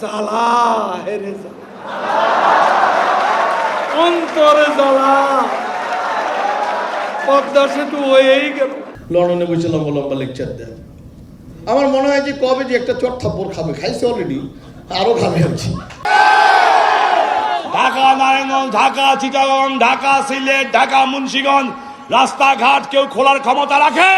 জ্বালা। হেরে অন্তরে জ্বালা। পদ্মা সেতু হয়েই গেল। লন্ডনে বসে লম্বা লম্বা লেকচার দেন। আমার মনে হয় যে কবে যে একটা চট থাপ্পড় খাবে খাইছে অলরেডি আরও খাবে আছি ঢাকা নারায়ণগঞ্জ ঢাকা চিটাগং ঢাকা সিলেট ঢাকা মুন্সিগঞ্জ রাস্তাঘাট কেউ খোলার ক্ষমতা রাখে?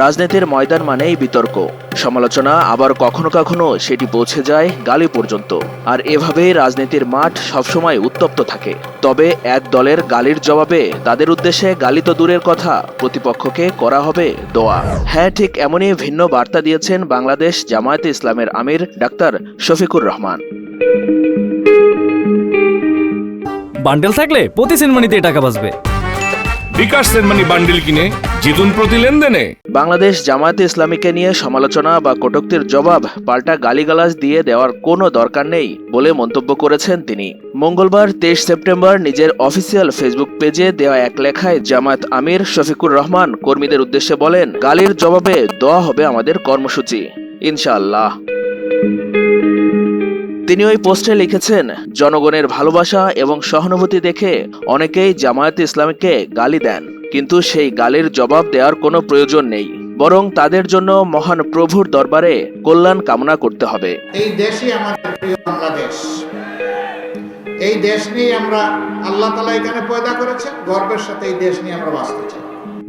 রাজনীতির ময়দান মানেই বিতর্ক। সমালোচনা আবার কখনো কখনো সেটি পৌঁছে যায় গালি পর্যন্ত। আর এভাবেই রাজনীতির মাঠ সবসময় উত্তপ্ত থাকে। তবে এক দলের গালির জবাবে তাদের উদ্দেশ্যে গালি তো দূরের কথা, প্রতিপক্ষকে করা হবে দোয়া। হ্যাঁ ঠিক এমনই ভিন্ন বার্তা দিয়েছেন বাংলাদেশ জামায়াতে ইসলামের আমির ডাক্তার শফিকুর রহমান। বান্ডেল থাকলে প্রতি সেনমানিতে টাকা বাঁচবে। বান্ডিল কিনে জিতুন প্রতি লেনদেনে। বাংলাদেশ জামায়াতে ইসলামীকে নিয়ে সমালোচনা বা কটূক্তির জবাব পাল্টা গালিগালাজ দিয়ে দেওয়ার কোনো দরকার নেই বলে মন্তব্য করেছেন তিনি। মঙ্গলবার তেইশ সেপ্টেম্বর নিজের অফিসিয়াল ফেসবুক পেজে দেওয়া এক লেখায় জামায়াত আমির শফিকুর রহমান কর্মীদের উদ্দেশ্যে বলেন, গালির জবাবে দেওয়া হবে আমাদের কর্মসূচি। ইনশাআল্লাহ। তিনি ওই পোস্টে লিখেছেন, জনগণের ভালোবাসা এবং সহানুভূতি দেখে অনেকেই জামায়াত ইসলামীকে গালি দেন, কিন্তু সেই গালির জবাব দেওয়ার কোনো প্রয়োজন নেই। বরং তাদের জন্য মহান প্রভুর দরবারে কল্যাণ কামনা করতে হবে। এই দেশই আমাদের প্রিয় বাংলাদেশ। এই দেশ নিয়ে আমরা আল্লাহ তালা এখানে পয়দা করেছেন, গর্বের সাথে এই দেশ নিয়ে আমরা বাঁচতে চাই।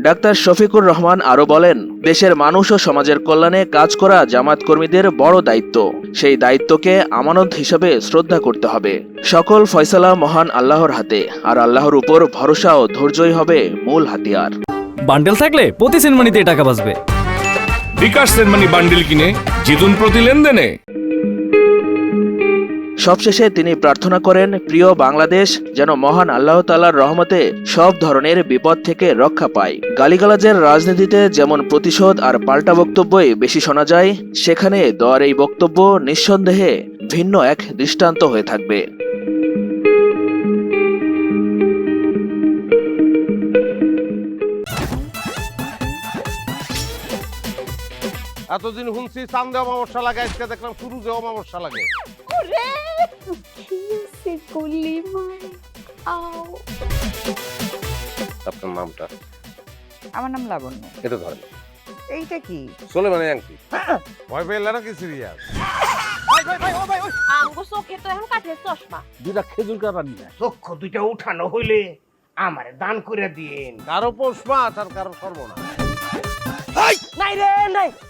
ডাক্তার শফিকুর রহমান আরও বলেন দেশের মানুষ ও সমাজের কল্যাণে কাজ করা জামাত কর্মীদের বড় দায়িত্ব। সেই দায়িত্বকে আমানত হিসেবে শ্রদ্ধা করতে হবে। সকল ফয়সালা মহান আল্লাহর হাতে আর আল্লাহর উপর ভরসা ও ধৈর্যই হবে মূল হাতিয়ার। বান্ডেল থাকলে প্রতি সেনমানিতে টাকা বাঁচবে। বিকাশ সেনমানি বান্ডিল কিনে জিতুন প্রতি লেনদেনে। সবশেষে তিনি প্রার্থনা করেন, প্রিয় বাংলাদেশ, যেন মহান আল্লাহ তালার রহমতে সব ধরনের বিপদ থেকে রক্ষা পায়। গালিগালাজের রাজনীতিতে যেমন প্রতিশোধ আর পাল্টা বক্তব্যই বেশি শোনা যায়, সেখানে দর এই বক্তব্য নিঃসন্দেহে ভিন্ন এক দৃষ্টান্ত হয়ে থাকবে। এতদিন শুনছি চান্দে অমাবস্যা লাগে আজকে দেখলাম সুরুজে অমাবস্যা লাগে। ওরে কিসে গলি মাই। আও। আপনার নামটা? আমার নাম লাবণ্য। এটা ধরেন। এইটা কি? চলে মানে আংটি। ভয় পেলে নাকি সিরিয়াস আঙ্গু চোখে তো এখন কাঠের চশমা। দুটা খেজুর কাটা নিয়ে চক্ষু দুইটা উঠানো হইলে আমারে দান করে দিন। কারও পৌষ আর কারও সর্বনাশ। নাই রে নাই।